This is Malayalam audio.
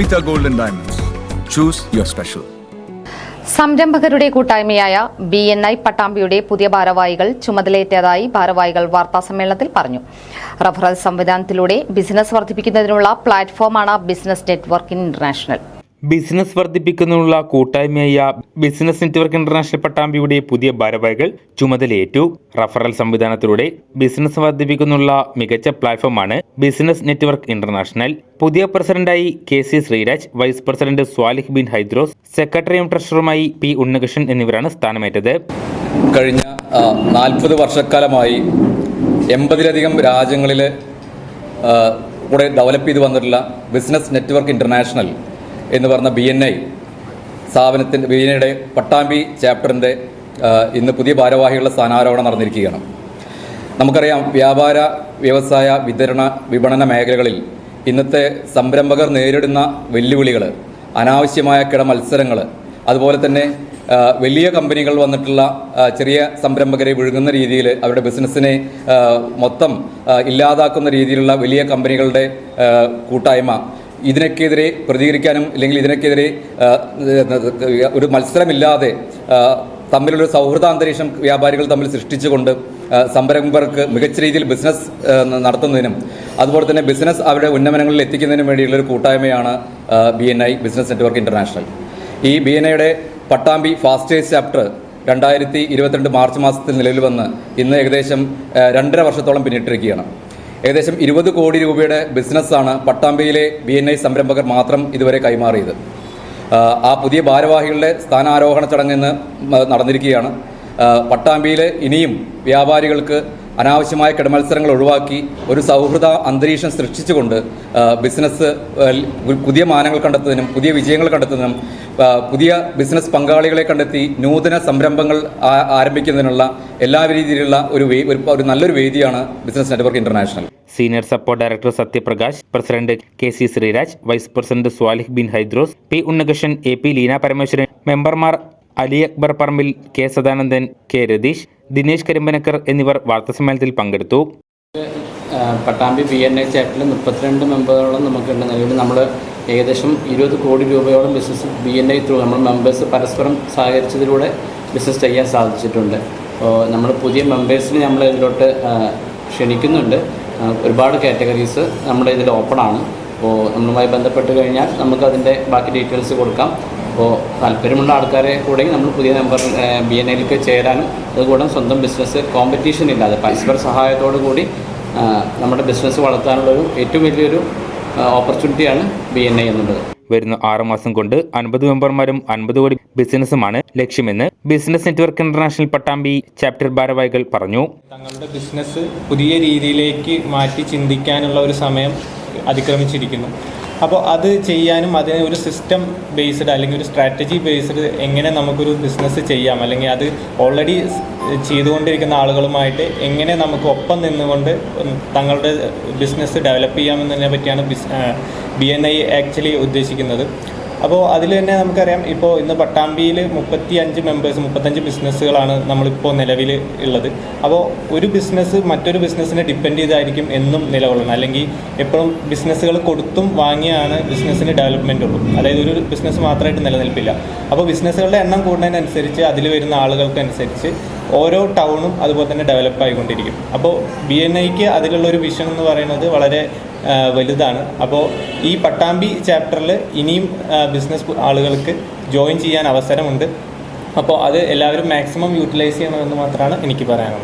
Anvita golden diamonds. Choose your special. സംരംഭകരുടെ കൂട്ടായ്മയായ ബി എൻ ഐ പട്ടാമ്പിയുടെ പുതിയ ഭാരവാഹികൾ ചുമതലയേറ്റതായി ഭാരവാഹികൾ വാർത്താസമ്മേളനത്തിൽ പറഞ്ഞു റഫറൽ സംവിധാനത്തിലൂടെ ബിസിനസ് വർദ്ധിപ്പിക്കുന്നതിനുള്ള പ്ലാറ്റ്ഫോമാണ് ബിസിനസ് നെറ്റ്വർക്ക് ഇന്റർനാഷണൽ ബിസിനസ് വർദ്ധിപ്പിക്കുന്നതിനുള്ള കൂട്ടായ്മയായ ബിസിനസ് നെറ്റ്വർക്ക് ഇന്റർനാഷണൽ പട്ടാമ്പിയുടെ പുതിയ ഭാരവാഹികൾ ചുമതലയേറ്റു. റഫറൽ സംവിധാനത്തിലൂടെ ബിസിനസ് വർദ്ധിപ്പിക്കുന്നതിനുള്ള മികച്ച പ്ലാറ്റ്ഫോമാണ് ബിസിനസ് നെറ്റ്വർക്ക് ഇന്റർനാഷണൽ. പുതിയ പ്രസിഡന്റായി K C Sreeraj vice president Swalih bin Hydros സെക്രട്ടറിയും ട്രഷററുമായി പി ഉണ്ണികൃഷ്ണൻ എന്നിവരാണ് സ്ഥാനമേറ്റത്. കഴിഞ്ഞ നാൽപ്പത് വർഷക്കാലമായി എൺപതിലധികം രാജ്യങ്ങളിൽ കൂടെ ഡെവലപ്പ് ചെയ്ത് വന്നിട്ടുള്ള ബിസിനസ് നെറ്റ്വർക്ക് ഇന്റർനാഷണൽ എന്ന് പറഞ്ഞ ബി എൻ ഐ സ്ഥാപനത്തിന്റെ ബി എൻ ഐയുടെ പട്ടാമ്പി ചാപ്റ്ററിന്റെ ഇന്ന് പുതിയ ഭാരവാഹികളുടെ സ്ഥാനാരോഹണം നടന്നിരിക്കുകയാണ്. നമുക്കറിയാം വ്യാപാര വ്യവസായ വിതരണ വിപണന മേഖലകളിൽ ഇന്നത്തെ സംരംഭകർ നേരിടുന്ന വെല്ലുവിളികൾ അനാവശ്യമായ കിട മത്സരങ്ങൾ അതുപോലെ തന്നെ വലിയ കമ്പനികൾ വന്നിട്ടുള്ള ചെറിയ സംരംഭകരെ വിഴുങ്ങുന്ന രീതിയിൽ അവരുടെ ബിസിനസ്സിനെ മൊത്തം ഇല്ലാതാക്കുന്ന രീതിയിലുള്ള വലിയ കമ്പനികളുടെ കൂട്ടായ്മ ഇതിനൊക്കെതിരെ പ്രതികരിക്കാനും അല്ലെങ്കിൽ ഇതിനൊക്കെതിരെ ഒരു മത്സരമില്ലാതെ ആ, തമ്മിലൊരു സൗഹൃദ അന്തരീക്ഷം വ്യാപാരികൾ തമ്മിൽ സൃഷ്ടിച്ചുകൊണ്ട് സംരംഭകർക്ക് മികച്ച രീതിയിൽ ബിസിനസ് നടത്തുന്നതിനും അതുപോലെ തന്നെ ബിസിനസ് അവരുടെ ഉന്നമനങ്ങളിൽ എത്തിക്കുന്നതിനും വേണ്ടിയുള്ള ഒരു കൂട്ടായ്മയാണ് B N I business network international ഈ ബി എൻ ഐയുടെ പട്ടാമ്പി ഫാസ്റ്റേജ് ചാപ്റ്റർ രണ്ടായിരത്തി ഇരുപത്തിരണ്ട് മാർച്ച് മാസത്തിൽ നിലവിൽ വന്ന് ഇന്ന് ഏകദേശം രണ്ടര വർഷത്തോളം പിന്നിട്ടിരിക്കുകയാണ്. ഏകദേശം ഇരുപത് കോടി രൂപയുടെ ബിസിനസ്സാണ് പട്ടാമ്പിയിലെ ബി എൻ ഐ സംരംഭകർ മാത്രം ഇതുവരെ കൈമാറിയത്. ആ, പുതിയ ഭാരവാഹികളുടെ സ്ഥാനാരോഹണ ചടങ്ങ് ഇന്ന് നടന്നിരിക്കുകയാണ്. പട്ടാമ്പിയിൽ ഇനിയും വ്യാപാരികൾക്ക് അനാവശ്യമായ കിടമത്സരങ്ങൾ ഒഴിവാക്കി ഒരു സൗഹൃദ അന്തരീക്ഷം സൃഷ്ടിച്ചുകൊണ്ട് ബിസിനസ് പുതിയ മാനങ്ങൾ കണ്ടെത്തുന്നതിനും പുതിയ വിജയങ്ങൾ കണ്ടെത്തുന്നതിനും പുതിയ ബിസിനസ് പങ്കാളികളെ കണ്ടെത്തി നൂതന സംരംഭങ്ങൾ ആരംഭിക്കുന്നതിനുള്ള എല്ലാ രീതിയിലുള്ള ഒരു- ഒരു നല്ലൊരു വേദിയാണ് business network international. Senior support director Sathyaprakash president K C Sreeraj vice president Swalih bin Hydros P Unnikrishnan A P Leena Parameswaran മെമ്പർമാർ അലി അക്ബർ പറമ്പിൽ കെ സദാനന്ദൻ കെ രതീഷ് ദിനേശ് കരിമ്പനക്കർ എന്നിവർ വാർത്താസമ്മേളനത്തിൽ പങ്കെടുത്തു. പട്ടാമ്പി ബി എൻ എ ചാപ്റ്ററിൽ മുപ്പത്തിരണ്ട് മെമ്പറുകളും നമുക്കുണ്ട്. നിലവിൽ നമ്മൾ ഏകദേശം ഇരുപത് കോടി രൂപയോളം business B N I through നമ്മൾ മെമ്പേഴ്സ് പരസ്പരം സഹകരിച്ചതിലൂടെ ബിസിനസ് ചെയ്യാൻ സാധിച്ചിട്ടുണ്ട്. നമ്മൾ പുതിയ മെമ്പേഴ്സിനെ നമ്മൾ ഇതിലോട്ട് ക്ഷണിക്കുന്നുണ്ട്. ഒരുപാട് കാറ്റഗറീസ് നമ്മുടെ ഇതിൽ ഓപ്പൺ ആണ്. അപ്പോൾ നമ്മളുമായി ബന്ധപ്പെട്ട് കഴിഞ്ഞാൽ നമുക്ക് അതിന്റെ ബാക്കി ഡീറ്റെയിൽസ് കൊടുക്കാം. അപ്പോൾ താല്പര്യമുള്ള ആൾക്കാരെ കൂടെ നമ്മൾ പുതിയ നമ്പർ ബി എൻ എയിലേക്ക് ചേരാനും അതുകൂടെ സ്വന്തം ബിസിനസ് കോമ്പറ്റീഷൻ ഇല്ലാതെ പരസ്പര സഹായത്തോടു കൂടി നമ്മുടെ ബിസിനസ് വളർത്താനുള്ള ഒരു ഏറ്റവും വലിയൊരു ഓപ്പർച്യൂണിറ്റിയാണ് ബി എൻ ഐ എന്നുള്ളത്. വരുന്ന ആറു മാസം കൊണ്ട് അൻപത് മെമ്പർമാരും അൻപത് കോടി ബിസിനസ്സുമാണ് ലക്ഷ്യമെന്ന് business network international Pattambi chapter ഭാരവാഹികൾ പറഞ്ഞു. തങ്ങളുടെ ബിസിനസ് പുതിയ രീതിയിലേക്ക് മാറ്റി ചിന്തിക്കാനുള്ള ഒരു സമയം അതിക്രമിച്ചിരിക്കുന്നു. അപ്പോൾ അത് ചെയ്യാനും അതിന് ഒരു സിസ്റ്റം ബേസ്ഡ് അല്ലെങ്കിൽ ഒരു സ്ട്രാറ്റജി ബേസ്ഡ് എങ്ങനെ നമുക്കൊരു ബിസിനസ് ചെയ്യാം? അല്ലെങ്കിൽ അത് ഓൾറെഡി ചെയ്തുകൊണ്ടിരിക്കുന്ന ആളുകളുമായിട്ട് എങ്ങനെ നമുക്ക് ഒപ്പം നിന്നുകൊണ്ട് തങ്ങളുടെ ബിസിനസ് ഡെവലപ്പ് ചെയ്യാമെന്നതിനെ പറ്റിയാണ് ബി എൻ ഐ ആക്ച്വലി ഉദ്ദേശിക്കുന്നത്. അപ്പോൾ അതിൽ തന്നെ നമുക്കറിയാം ഇപ്പോൾ ഇന്ന് പട്ടാമ്പിയിൽ മുപ്പത്തി അഞ്ച് മെമ്പേഴ്സ് മുപ്പത്തഞ്ച് ബിസിനസ്സുകളാണ് നമ്മളിപ്പോൾ നിലവിൽ ഉള്ളത്. അപ്പോൾ ഒരു ബിസിനസ് മറ്റൊരു ബിസിനസ്സിനെ ഡിപ്പെൻഡ് ചെയ്തായിരിക്കും എന്നും നിലകൊള്ളുന്നത്. അല്ലെങ്കിൽ എപ്പോഴും ബിസിനസ്സുകൾ കൊടുത്തും വാങ്ങിയാണ് ബിസിനസ്സിന് ഡെവലപ്മെന്റ് ഉള്ളൂ. അതായത് ഒരു ബിസിനസ് മാത്രമായിട്ട് നിലനിൽപ്പില്ല. അപ്പോൾ ബിസിനസ്സുകളുടെ എണ്ണം കൂടുന്നതിനനുസരിച്ച് അതിൽ വരുന്ന ആളുകൾക്കനുസരിച്ച് ഓരോ ടൗണും അതുപോലെ തന്നെ ഡെവലപ്പ് ആയിക്കൊണ്ടിരിക്കും. അപ്പോൾ ബി എൻ ഐക്ക് അതിലുള്ള ഒരു വിഷൻ എന്ന് പറയുന്നത് വളരെ വലുതാണ്. അപ്പോൾ ഈ പട്ടാമ്പി ചാപ്റ്ററിൽ ഇനിയും ബിസിനസ് ആളുകൾക്ക് ജോയിൻ ചെയ്യാൻ അവസരമുണ്ട്. അപ്പോൾ അത് എല്ലാവരും മാക്സിമം യൂട്ടിലൈസ് ചെയ്യണമെന്ന് മാത്രമാണ് എനിക്ക് പറയാനുള്ളത്.